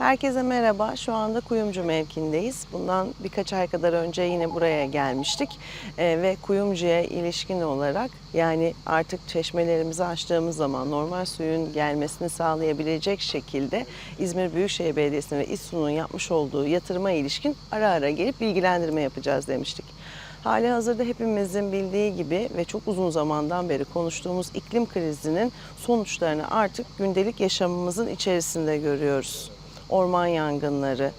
Herkese merhaba. Şu anda Kuyumcu mevkindeyiz. Bundan birkaç ay kadar önce yine buraya gelmiştik. Ee, ve Kuyumcu'ya ilişkin olarak yani artık çeşmelerimizi açtığımız zaman normal suyun gelmesini sağlayabilecek şekilde İzmir Büyükşehir Belediyesi'nin ve İSSU'nun yapmış olduğu yatırıma ilişkin ara ara gelip bilgilendirme yapacağız demiştik. Hali hazırda hepimizin bildiği gibi ve çok uzun zamandan beri konuştuğumuz iklim krizinin sonuçlarını artık gündelik yaşamımızın içerisinde görüyoruz. Orman yangınları,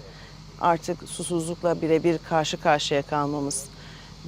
artık susuzlukla birebir karşı karşıya kalmamız,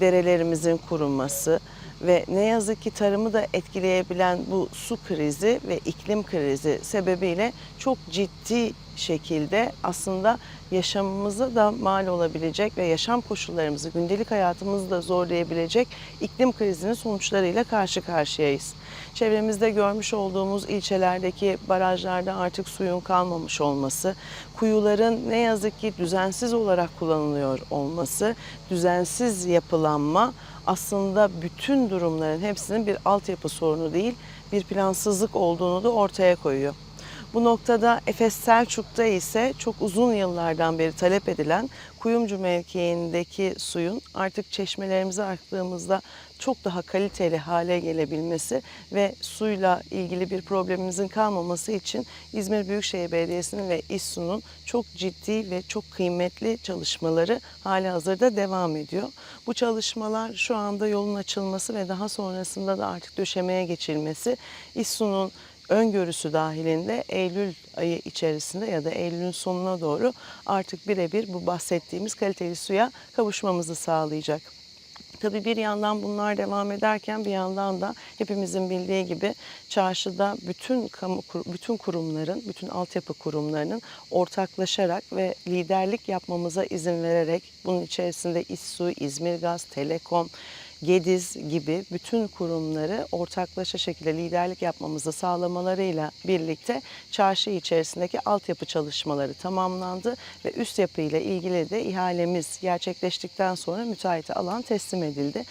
derelerimizin kurunması ve ne yazık ki tarımı da etkileyebilen bu su krizi ve iklim krizi sebebiyle çok ciddi şekilde aslında yaşamımıza da mal olabilecek ve yaşam koşullarımızı, gündelik hayatımızı da zorlayabilecek iklim krizinin sonuçlarıyla karşı karşıyayız. Çevremizde görmüş olduğumuz ilçelerdeki barajlarda artık suyun kalmamış olması, kuyuların ne yazık ki düzensiz olarak kullanılıyor olması, düzensiz yapılanma aslında bütün durumların hepsinin bir altyapı sorunu değil, bir plansızlık olduğunu da ortaya koyuyor. Bu noktada Efes Selçuk'ta ise çok uzun yıllardan beri talep edilen Kuyumcu mevkiindeki suyun artık çeşmelerimize aktığımızda çok daha kaliteli hale gelebilmesi ve suyla ilgili bir problemimizin kalmaması için İzmir Büyükşehir Belediyesi'nin ve İSSU'nun çok ciddi ve çok kıymetli çalışmaları hali hazırda devam ediyor. Bu çalışmalar şu anda yolun açılması ve daha sonrasında da artık döşemeye geçilmesi İSSU'nun öngörüsü dahilinde Eylül ayı içerisinde ya da Eylül'ün sonuna doğru artık birebir bu bahsettiğimiz kaliteli suya kavuşmamızı sağlayacak. Tabii bir yandan bunlar devam ederken bir yandan da hepimizin bildiği gibi çarşıda bütün kamu bütün kurumların, bütün altyapı kurumlarının ortaklaşarak ve liderlik yapmamıza izin vererek bunun içerisinde İSSU, İzmir Gaz, Telekom, Gediz gibi bütün kurumları ortaklaşa şekilde liderlik yapmamızı sağlamalarıyla birlikte çarşı içerisindeki altyapı çalışmaları tamamlandı ve üst yapı ile ilgili de ihalemiz gerçekleştikten sonra müteahhite alan teslim edildi.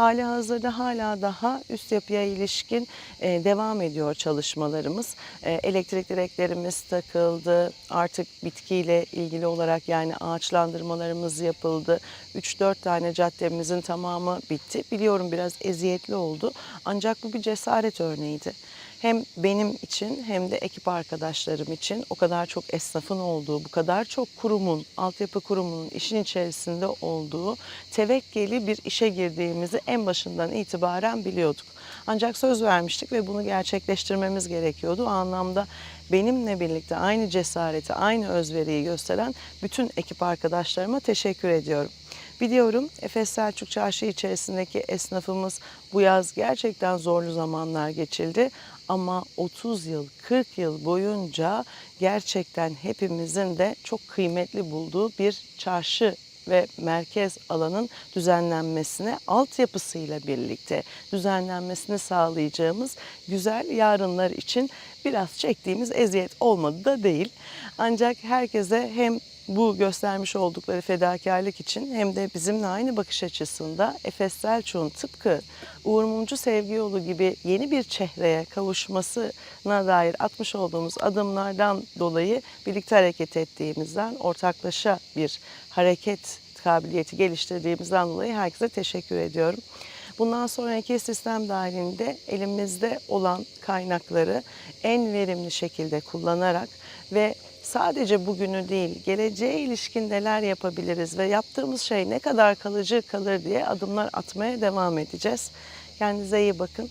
Hali hazırda hala daha üst yapıya ilişkin e, devam ediyor çalışmalarımız. E, elektrik direklerimiz takıldı. Artık bitkiyle ilgili olarak yani ağaçlandırmalarımız yapıldı. 3-4 tane caddemizin tamamı bitti. Biliyorum biraz eziyetli oldu. Ancak bu bir cesaret örneğiydi hem benim için hem de ekip arkadaşlarım için o kadar çok esnafın olduğu, bu kadar çok kurumun, altyapı kurumunun işin içerisinde olduğu tevekkeli bir işe girdiğimizi en başından itibaren biliyorduk. Ancak söz vermiştik ve bunu gerçekleştirmemiz gerekiyordu. O anlamda benimle birlikte aynı cesareti, aynı özveriyi gösteren bütün ekip arkadaşlarıma teşekkür ediyorum. Biliyorum Efes Selçuk Çarşı içerisindeki esnafımız bu yaz gerçekten zorlu zamanlar geçirdi. Ama 30 yıl, 40 yıl boyunca gerçekten hepimizin de çok kıymetli bulduğu bir çarşı ve merkez alanın düzenlenmesine altyapısıyla birlikte düzenlenmesini sağlayacağımız güzel yarınlar için biraz çektiğimiz eziyet olmadı da değil. Ancak herkese hem bu göstermiş oldukları fedakarlık için hem de bizimle aynı bakış açısında Efes Selçuk'un tıpkı Uğur Mumcu Sevgi Yolu gibi yeni bir çehreye kavuşmasına dair atmış olduğumuz adımlardan dolayı birlikte hareket ettiğimizden, ortaklaşa bir hareket kabiliyeti geliştirdiğimizden dolayı herkese teşekkür ediyorum. Bundan sonraki sistem dahilinde elimizde olan kaynakları en verimli şekilde kullanarak ve sadece bugünü değil, geleceğe ilişkin neler yapabiliriz ve yaptığımız şey ne kadar kalıcı kalır diye adımlar atmaya devam edeceğiz. Kendinize iyi bakın.